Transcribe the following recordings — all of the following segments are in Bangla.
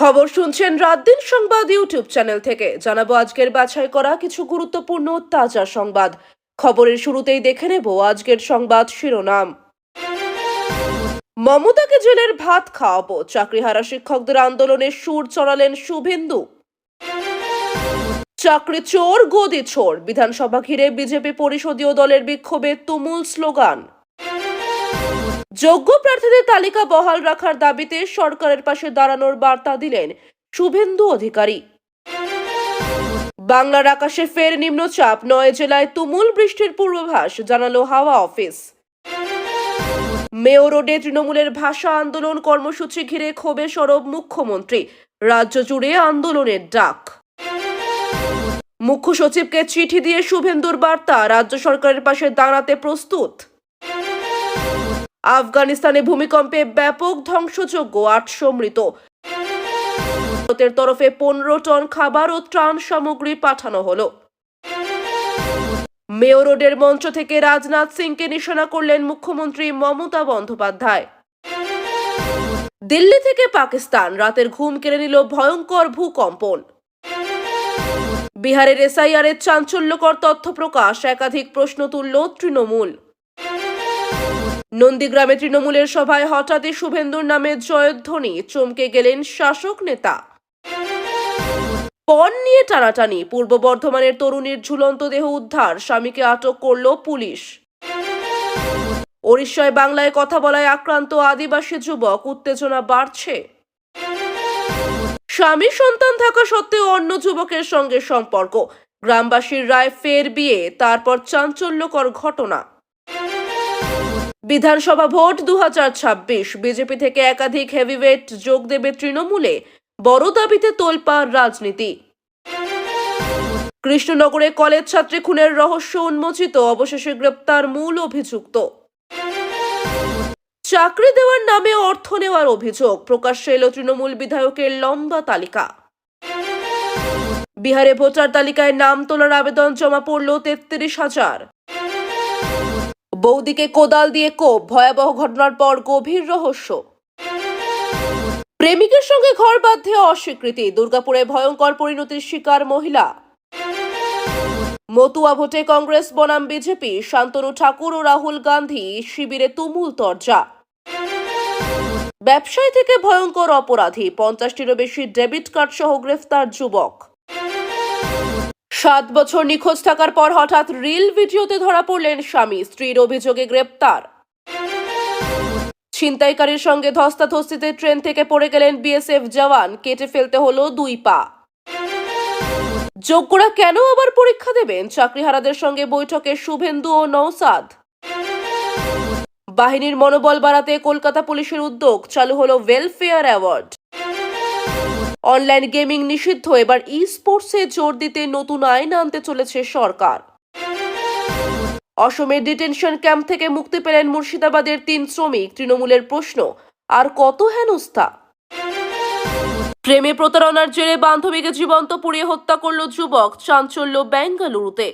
খবর শুনছেন রাত দিন সংবাদ ইউটিউব চ্যানেল থেকে। জানাব আজকের বাছাই করা কিছু গুরুত্বপূর্ণ তাজা সংবাদ। খবরের শুরুতেই দেখে নেব আজকের সংবাদ শিরোনাম। মমতাকে জেলের ভাত খাওয়াবো, চাকরিহারা শিক্ষকদের আন্দোলনে সুর চড়ালেন শুভেন্দু। চাকরি চোর, গদি চোর, বিধানসভা ঘিরে বিজেপি পরিষদীয় দলের বিক্ষোভে তুমুল স্লোগান। যোগ্য প্রার্থীদের তালিকা বহাল রাখার দাবিতে সরকারের পাশে দাঁড়ানোর বার্তা দিলেন শুভেন্দু অধিকারী। বাংলার আকাশে ফের নিম্নচাপ, নয় জেলায় তুমুল বৃষ্টির পূর্বাভাস, জানালো হাওয়া অফিস। মেয়র রোডে তৃণমূলের ভাষা আন্দোলন কর্মসূচি ঘিরে ক্ষোভে সরব মুখ্যমন্ত্রী। রাজ্য জুড়ে আন্দোলনের ডাক। মুখ্য সচিবকে চিঠি দিয়ে শুভেন্দুর বার্তা, রাজ্য সরকারের পাশে দাঁড়াতে প্রস্তুত। আফগানিস্তানে ভূমিকম্পে ব্যাপক ধ্বংসযোগ্য আটশো মৃত। ভারতের তরফে পনেরো টন খাবার ও ত্রাণ সামগ্রী পাঠানো হলো। মেয়র রোডের মঞ্চ থেকে রাজনাথ সিংকে নিশানা করলেন মুখ্যমন্ত্রী মমতা বন্দ্যোপাধ্যায়। দিল্লি থেকে পাকিস্তান, রাতের ঘুম কেড়ে নিল ভয়ঙ্কর ভূকম্পন। বিহারের এসআইআর এর চাঞ্চল্যকর তথ্য প্রকাশ, একাধিক প্রশ্ন তুলল তৃণমূল। নন্দীগ্রামে তৃণমূলের সভায় হঠাৎই শুভেন্দুর নামে জয়ধ্বনি। চমকে গেলেন শাসক নেতা। পণ নিয়ে টানাটানি, পূর্ব বর্ধমানের তরুণীর ঝুলন্ত দেহ উদ্ধার, স্বামীকে আটক করল পুলিশ। ওড়িশায় বাংলায় কথা বলায় আক্রান্ত আদিবাসী যুবক, উত্তেজনা বাড়ছে। স্বামী সন্তান থাকা সত্ত্বেও অন্য যুবকের সঙ্গে সম্পর্ক। গ্রামবাসীর রায় ফের বিয়ে, তারপর চাঞ্চল্যকর ঘটনা। বিধানসভা ভোট দু হাজার ছাব্বিশ। বিজেপি থেকে একাধিক হেভিওয়েট যোগ দেবে তৃণমূলে, বড় দাবিতে তোলপাড় রাজনীতি। কৃষ্ণনগরে কলেজ ছাত্রী খুনের রহস্য উন্মোচিত, অবশেষে গ্রেপ্তার মূল অভিযুক্ত। চাকরি দেওয়ার নামে অর্থ নেওয়ার অভিযোগ, প্রকাশ্যে এলো তৃণমূল বিধায়কের লম্বা তালিকা। বিহারে ভোটার তালিকায় নাম তোলার আবেদন জমা পড়ল তেত্রিশ হাজার। বৌদিকে কোদাল দিয়ে কোপ, ভয়াবহ ঘটনার পর গভীর রহস্য। প্রেমিকের সঙ্গে ঘর বাঁধতে অস্বীকৃতি, দুর্গাপুরে ভয়ঙ্কর পরিণতির শিকার মহিলা। মতুয়া ভোটে কংগ্রেস বনাম বিজেপি, শান্তনু ঠাকুর ও রাহুল গান্ধী শিবিরে তুমুল তরজা। ব্যবসায়ী থেকে ভয়ঙ্কর অপরাধী, পঞ্চাশটিরও বেশি ডেবিট কার্ড সহ গ্রেফতার যুবক। সাত বছর নিখোঁজ থাকার পর হঠাৎ রিল ভিডিওতে ধরা পড়লেন স্বামী। স্ত্রীর অভিযোগে গ্রেপ্তার। ছিনতাইকারীর সঙ্গে ধস্তাধস্তিতে ট্রেন থেকে পড়ে গেলেন বিএসএফ জওয়ান। কেটে ফেলতে হলো দুই পা। যোগ্যরা কেন আবার পরীক্ষা দেবেন? চাকরিহারাদের সঙ্গে বৈঠকে শুভেন্দু ও নৌসাদ বাহিনীর মনোবল বাড়াতে কলকাতা পুলিশের উদ্যোগ। চালু হলো ওয়েলফেয়ার অ্যাওয়ার্ড অনলাইন গেমিং নিষিদ্ধ। এবার ই স্পোর্টসে জোর দিতে নতুন আইন আনতে চলেছে সরকার। অসমের ডিটেনশন ক্যাম্প থেকে মুক্তি পেলেন মুর্শিদাবাদের তিন শ্রমিক। তৃণমূলের প্রশ্ন, আর কত হেনস্থা? প্রেমে প্রতারণার জেরে বান্ধবীকে জীবন্ত পুড়িয়ে হত্যা করল যুবক, চাঞ্চল্য বেঙ্গালুরুতে।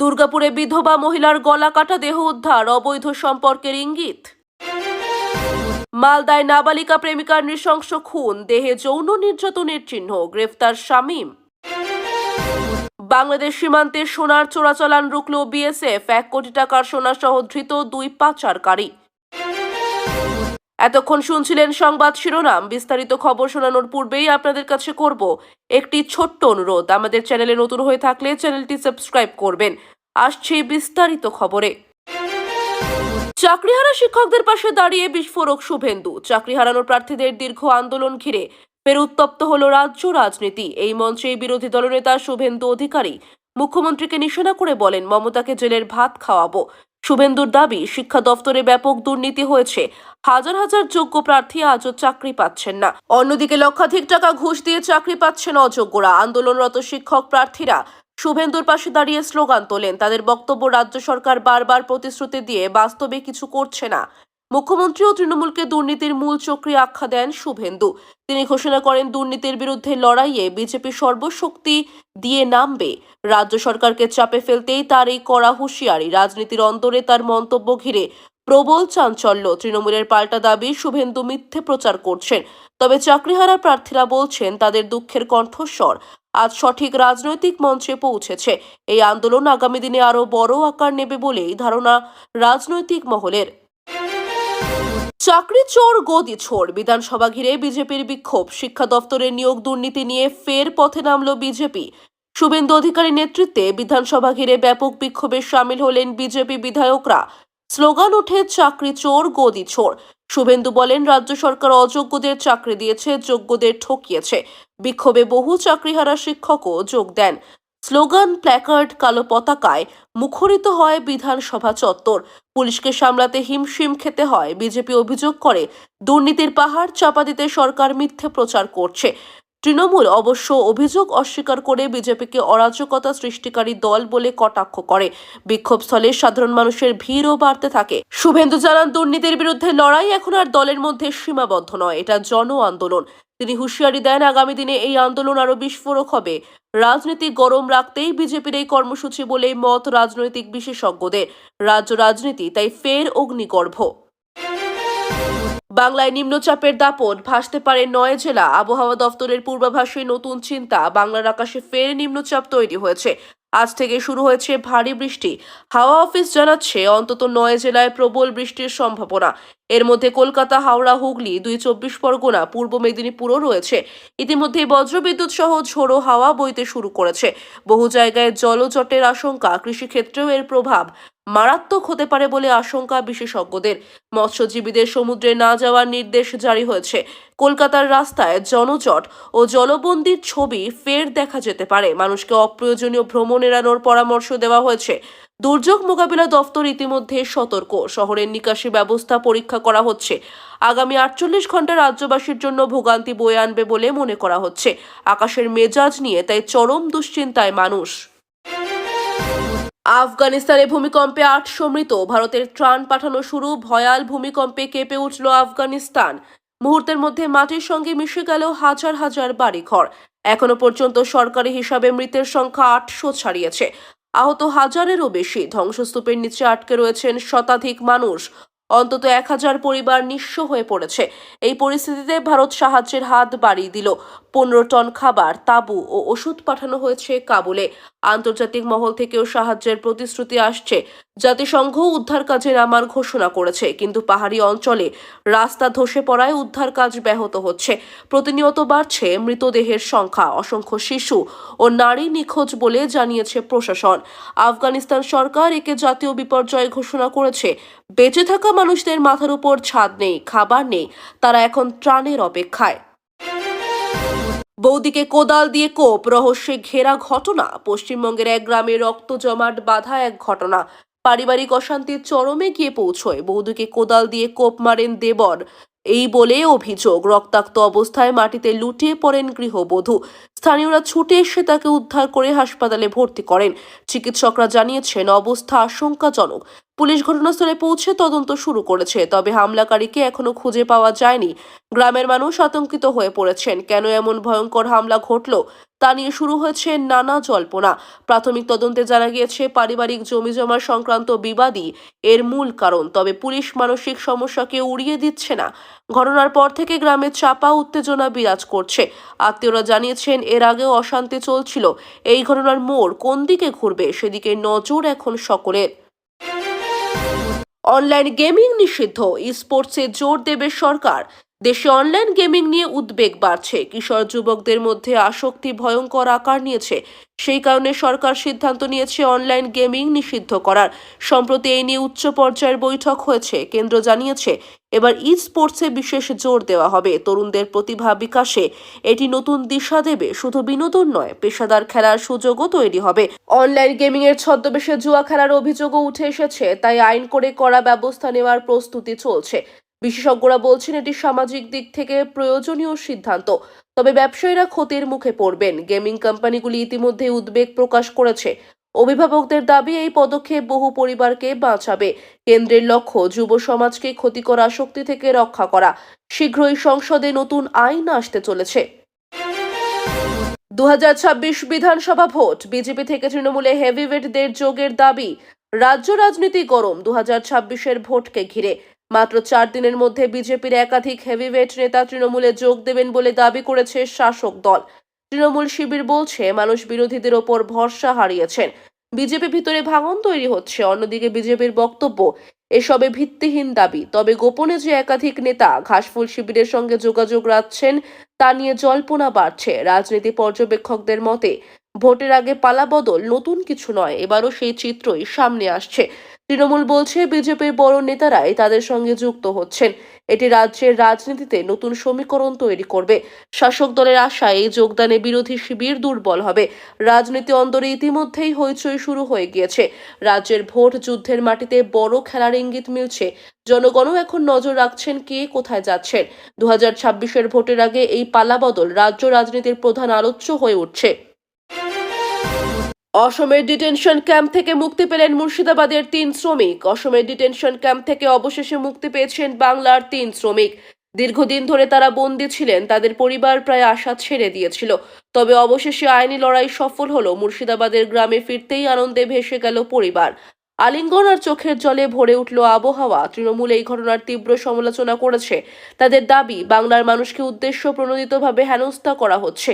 দুর্গাপুরে বিধবা মহিলার গলা কাটা দেহ উদ্ধার, অবৈধ সম্পর্কের ইঙ্গিত। মালদায় নাবালিকা প্রেমিকার নৃশংস খুন, দেহে যৌন নির্যাতনের চিহ্ন, গ্রেফতার শামীম। বাংলাদেশ সীমান্তে সোনার চোরাচালান রুখল বিএসএফ, এক কোটি টাকার সোনা সহ ধৃত দুই পাচারকারী। এতক্ষণ শুনছিলেন সংবাদ শিরোনাম, বিস্তারিত খবর শোনানোর পূর্বেই আপনাদের কাছে করব একটি ছোট্ট অনুরোধ। আমাদের চ্যানেলে নতুন হয়ে থাকলে চ্যানেলটি সাবস্ক্রাইব করবেন। আসছে বিস্তারিত খবরে। চাকরিহারা শিক্ষকদের পাশে দাঁড়িয়ে বিস্ফোরক শুভেন্দু। চাকরি হারানো প্রার্থীদের দীর্ঘ আন্দোলন ঘিরে ফের উত্তপ্ত হল রাজ্য রাজনীতি। এই মঞ্চে বিরোধী দলনেতা শুভেন্দু অধিকারী মুখ্যমন্ত্রীকে নিশানা করে বলেন, মমতাকে জেলের ভাত খাওয়াবো। শুভেন্দুর দাবি, শিক্ষা দফতরে ব্যাপক দুর্নীতি হয়েছে। হাজার হাজার যোগ্য প্রার্থী আজও চাকরি পাচ্ছেন না। অন্যদিকে লক্ষাধিক টাকা ঘুষ দিয়ে চাকরি পাচ্ছেন অযোগ্যরা। আন্দোলনরত শিক্ষক প্রার্থীরা শুভেন্দুর পাশে দাঁড়িয়ে স্লোগান তোলেন। তাদের বক্তব্য রাজ্য সরকার বারবার প্রতিশ্রুতি দিয়ে বাস্তবে কিছু করছে না। মুখ্যমন্ত্রী ও তৃণমূলকে দুর্নীতির মূল চক্রী আখ্যা দেন শুভেন্দু। তিনি ঘোষণা করেন, দুর্নীতির বিরুদ্ধে লড়াইয়ে বিজেপি সর্বশক্তি দিয়ে নামবে। রাজ্য সরকারকে চাপে ফেলতেই তার এই কড়া হুঁশিয়ারি। রাজনীতির অন্তরে তার মন্তব্য ঘিরে প্রবল চাঞ্চল্য। তৃণমূলের পাল্টা দাবি, শুভেন্দু মিথ্যে প্রচার করছেন। তবে চাকরিহারা প্রার্থীরা বলছেন, তাদের দুঃখের কণ্ঠস্বর। আজ সঠিক রাজনৈতিক মঞ্চে পৌঁছেছে। এই আন্দোলন আগামী দিনে আরও বড় আকার নেবে বলেই ধারণা রাজনৈতিক মহলের। চাকরি চোর গদি ছোড়। বিধানসভা ঘিরে বিজেপির বিক্ষোভ। শিক্ষা দফতরের নিয়োগ দুর্নীতি নিয়ে ফের পথে নামল বিজেপি। শুভেন্দু অধিকারী নেতৃত্বে বিধানসভা ঘিরে ব্যাপক বিক্ষোভে সামিল হলেন বিজেপি বিধায়করা। স্লোগান ওঠে চাকরি চোর, গদি ছোড় শুভেন্দু বলেন, রাজ্য সরকার অযোগ্যদের চাকরি দিয়েছে, যোগ্যদের ঠকিয়েছে। বিক্ষোভে বহু চাকরিহারা শিক্ষকও যোগ দেন। স্লোগান প্ল্যাকার্ড কালো পতাকায় মুখরিত হয় বিধানসভা চত্বর। পুলিশকে সামলাতে হিমশিম খেতে হয়, বিজেপি অভিযোগ করে, দুর্নীতির পাহাড় চাপা দিতে সরকার মিথ্যে প্রচার করছে। তৃণমূল অবশ্য অভিযোগ অস্বীকার করে বিজেপিকে অরাজকতা সৃষ্টিকারী দল বলে কটাক্ষ করে। বিক্ষোভস্থলে সাধারণ মানুষের ভিড়ও বাড়তে থাকে। শুভেন্দু জানান, দুর্নীতির বিরুদ্ধে লড়াই এখন আর দলের মধ্যে সীমাবদ্ধ নয়, এটা জন আন্দোলন। তিনি হুঁশিয়ারি দেন, আগামী দিনে এই আন্দোলন আরও বিস্ফোরক হবে। রাজনীতি গরম রাখতেই বিজেপির এই কর্মসূচি বলেই মত রাজনৈতিক বিশেষজ্ঞদের। রাজ্য রাজনীতি, তাই ফের অগ্নিগর্ভ। বাংলায় নিম্নচাপের দাপট ভাসতে পারে নয় জেলা। আবহাওয়া দফতরের পূর্বাভাসে নতুন চিন্তা, বাংলার আকাশে ফের নিম্নচাপ তৈরি হয়েছে। আজ থেকে শুরু হয়েছে ভারী বৃষ্টি। হাওয়া অফিস জানাচ্ছে, অন্তত নয় জেলায় প্রবল বৃষ্টির সম্ভাবনা। এর মধ্যে কলকাতা, হাওড়া, হুগলি, দুই চব্বিশ পরগনা, পূর্ব মেদিনীপুরও রয়েছে। ইতিমধ্যে বজ্রবিদ্যুৎ সহ ঝোড়ো হাওয়া বইতে শুরু করেছে। বহু জায়গায় জলজটের আশঙ্কা, কৃষিক্ষেত্রেও এর প্রভাব। মারাত্মক হতে পারে বলে আশঙ্কা বিশেষজ্ঞদের। মৎস্যজীবীদের সমুদ্রে না যাওয়ার নির্দেশ জারি হয়েছে। কলকাতার রাস্তায় জনজট ও জলবন্দির ছবি ফের দেখা যেতে পারে। মানুষকে অপ্রয়োজনীয় ভ্রমণ এড়ানোর পরামর্শ দেওয়া হয়েছে। দুর্যোগ মোকাবিলা দফতর ইতিমধ্যে সতর্ক। শহরের নিকাশি ব্যবস্থা পরীক্ষা করা হচ্ছে। আগামী আটচল্লিশ ঘণ্টা রাজ্যবাসীর জন্য ভোগান্তি বয়ে আনবে বলে মনে করা হচ্ছে। আকাশের মেজাজ নিয়ে তাই চরম দুশ্চিন্তায় মানুষ। আফগানিস্তানে ভূমিকম্পে আটশো মৃত, ভারতের ত্রাণ পাঠানো শুরু, ভয়াল ভূমিকম্পে কেঁপে উঠল আফগানিস্তান। মুহূর্তের মধ্যে মাটির সঙ্গে মিশে গেল হাজার হাজার বাড়িঘর। এখনও পর্যন্ত সরকারি হিসাবে মৃতের সংখ্যা আটশো ছাড়িয়েছে। আহত হাজারেরও বেশি, ধ্বংসস্তূপের নিচে আটকে রয়েছেন শতাধিক মানুষ। অন্তত এক হাজার পরিবার নিঃস্ব হয়ে পড়েছে। এই পরিস্থিতিতে ভারত সাহায্যের হাত বাড়িয়ে দিল। পনেরো টন খাবার, তাঁবু ও ওষুধ পাঠানো হয়েছে কাবুলে। আন্তর্জাতিক মহল থেকেও সাহায্যের প্রতিশ্রুতি আসছে। জাতিসংঘ উদ্ধার কাজে নামার ঘোষণা করেছে, কিন্তু পাহাড়ি অঞ্চলে রাস্তা ধসে পড়ায় উদ্ধার কাজ ব্যাহত হচ্ছে। প্রতিনিয়ত বাড়ছে মৃতদেহের সংখ্যা, অসংখ্য শিশু ও নারী নিখোঁজ বলে জানিয়েছে প্রশাসন। আফগানিস্তান সরকার একে জাতীয় বিপর্যয় ঘোষণা করেছে। বেঁচে থাকা মানুষদের মাথার উপর ছাদ নেই, খাবার নেই, তারা এখন ত্রাণের অপেক্ষায়। বৌদিকে কোদাল দিয়ে কোপ, রহস্যে ঘেরা ঘটনা, পশ্চিমবঙ্গের এক গ্রামে রক্ত জমাট বাঁধা এক ঘটনা। পারিবারিক অশান্তির চরমে গিয়ে পৌঁছয়। বৌদিকে কোদাল দিয়ে কোপ মারেন দেবর। এই বলে অভিযোগ, রক্তাক্ত অবস্থায় মাটিতে লুটিয়ে পড়েন গৃহবধূ। স্থানীয়রা ছুটে এসে তাকে উদ্ধার করে হাসপাতালে ভর্তি করেন। চিকিৎসকরা জানিয়েছেন, অবস্থা আশঙ্কাজনক। পুলিশ ঘটনাস্থলে পৌঁছে তদন্ত শুরু করেছে, তবে হামলাকারীকে এখনও খুঁজে পাওয়া যায়নি। গ্রামের মানুষ আতঙ্কিত হয়ে পড়েছেন। কেন এমন ভয়ঙ্কর হামলা ঘটল তা নিয়ে শুরু হয়েছে নানা জল্পনা। প্রাথমিক তদন্তে জানা গিয়েছে, পারিবারিক জমি জমা সংক্রান্ত বিবাদই এর মূল কারণ, তবে পুলিশ মানসিক সমস্যাকে উড়িয়ে দিচ্ছে না। ঘটনার পর থেকে গ্রামে চাপা উত্তেজনা বিরাজ করছে। আত্মীয়রা জানিয়েছেন, এর আগেও অশান্তি চলছিল। এই ঘটনার মোড় কোন দিকে ঘুরবে, সেদিকে নজর এখন সকলের। অনলাইন গেমিং নিষিদ্ধ। স্পোর্টসে জোর দেবে সরকার। দেশে অনলাইন গেমিং নিয়ে উদ্বেগ বাড়ছে। কিশোর যুবকদের মধ্যে আসক্তি ভয়ঙ্কর আকার নিয়েছে। সেই কারণে সরকার সিদ্ধান্ত নিয়েছে অনলাইন গেমিং নিষিদ্ধ করার। সম্প্রতি এই নিয়ে উচ্চ পর্যায়ের বৈঠক হয়েছে। কেন্দ্র জানিয়েছে, এবার ই স্পোর্টসে বিশেষ জোর দেওয়া হবে। তরুণদের প্রতিভা বিকাশে এটি নতুন দিশা দেবে। শুধু বিনোদন নয়, পেশাদার খেলার সুযোগও তৈরি হবে। অনলাইন গেমিং এর ছদ্মবেশে জুয়া খেলার অভিযোগও উঠে এসেছে। তাই আইন করে কড়া ব্যবস্থা নেওয়ার প্রস্তুতি চলছে। বিশেষজ্ঞরা বলছেন এটি সামাজিক দিক থেকে প্রয়োজনীয় সিদ্ধান্ত। তবে ব্যবসায়ীরা ক্ষতির মুখে পড়বেন। গেমিং কোম্পানিগুলি ইতিমধ্যে উদ্বেগ প্রকাশ করেছে। অভিভাবকদের দাবি, এই পদক্ষেপ বহু পরিবারকে বাঁচাবে। কেন্দ্রের লক্ষ্য, যুব সমাজকে ক্ষতিকর আসক্তি থেকে রক্ষা করা। শীঘ্রই সংসদে নতুন আইন আসতে চলেছে। দু হাজার ছাব্বিশ বিধানসভা ভোট। বিজেপি থেকে তৃণমূলে হেভিওয়েটদের যোগের দাবি, রাজ্য রাজনীতি গরম। দু হাজার ভোটকে ঘিরে মাত্র চার দিনের মধ্যে বিজেপির একাধিক হেভিওয়েট নেতা তৃণমূলে যোগ দেবেন বলে দাবি করেছে শাসক দল। তৃণমূল শিবির বলছে, মানুষ বিরোধীদের ওপর ভরসা হারিয়েছেন। বিজেপি ভিতরে ভাঙন তৈরি হচ্ছে, অন্যদিকে বিজেপির বক্তব্য, এসবে ভিত্তিহীন দাবি। তবে গোপনে যে একাধিক নেতা ঘাসফুল শিবিরের সঙ্গে যোগাযোগ রাখছেন, তা নিয়ে জল্পনা বাড়ছে। রাজনীতি পর্যবেক্ষকদের মতে, ভোটের আগে পালাবদল নতুন কিছু নয়, এবারও সেই চিত্রই সামনে আসছে। তৃণমূল বলছে বিজেপির বড় নেতারাই তাদের সঙ্গে যুক্ত হচ্ছেন। এটি রাজ্যের রাজনীতিতে নতুন সমীকরণ তৈরি করবে। শাসক দলের আশায় এই যোগদানে বিরোধী শিবির দুর্বল হবে। রাজনীতি অন্দরে ইতিমধ্যেই হইচই শুরু হয়ে গিয়েছে। রাজ্যের ভোট যুদ্ধের মাটিতে বড় খেলার ইঙ্গিত মিলছে। জনগণও এখন নজর রাখছেন কে কোথায় যাচ্ছেন। দু হাজার ভোটের আগে এই পালাবদল রাজ্য রাজনীতির প্রধান আলোচ্য হয়ে উঠছে। অসমের ডিটেনশন ক্যাম্প থেকে মুক্তি পেলেন মুর্শিদাবাদের তিন শ্রমিক। অসমের ডিটেনশন ক্যাম্প থেকে অবশেষে মুক্তি পেয়েছেন বাংলার তিন শ্রমিক। দীর্ঘদিন ধরে তারা বন্দী ছিলেন, তাদের পরিবার প্রায় আশা ছেড়ে দিয়েছিল। তবে অবশেষে আইনি লড়াই সফল হলো, মুর্শিদাবাদের গ্রামে ফিরতেই আনন্দে ভেসে গেল পরিবার। আলিঙ্গন আর চোখের জলে ভরে উঠল আবহাওয়া। তৃণমূল এই ঘটনার তীব্র সমালোচনা করেছে। তাদের দাবি, বাংলার মানুষকে উদ্দেশ্য প্রণোদিতভাবে হেনস্থা করা হচ্ছে।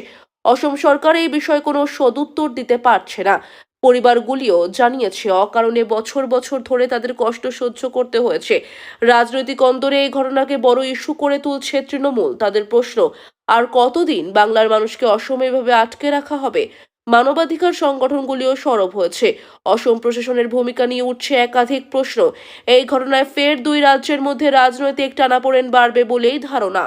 অসম সরকার এই বিষয়ে কোনো সদুত্তর দিতে পারছে না। পরিবারগুলিও জানিয়েছে, অকারণে বছর বছর ধরে তাদের কষ্ট সহ্য করতে হয়েছে। রাজনৈতিক অন্তরে এই ঘটনাকে বড় ইস্যু করে তুলছে তৃণমূল। তাদের প্রশ্ন, আর কতদিন বাংলার মানুষকে অসমে এভাবে আটকে রাখা হবে? মানবাধিকার সংগঠনগুলিও সরব হয়েছে। অসম প্রশাসনের ভূমিকা নিয়ে উঠছে একাধিক প্রশ্ন। এই ঘটনায় ফের দুই রাজ্যের মধ্যে রাজনৈতিক টানাপোড়েন বাড়বে বলেই ধারণা।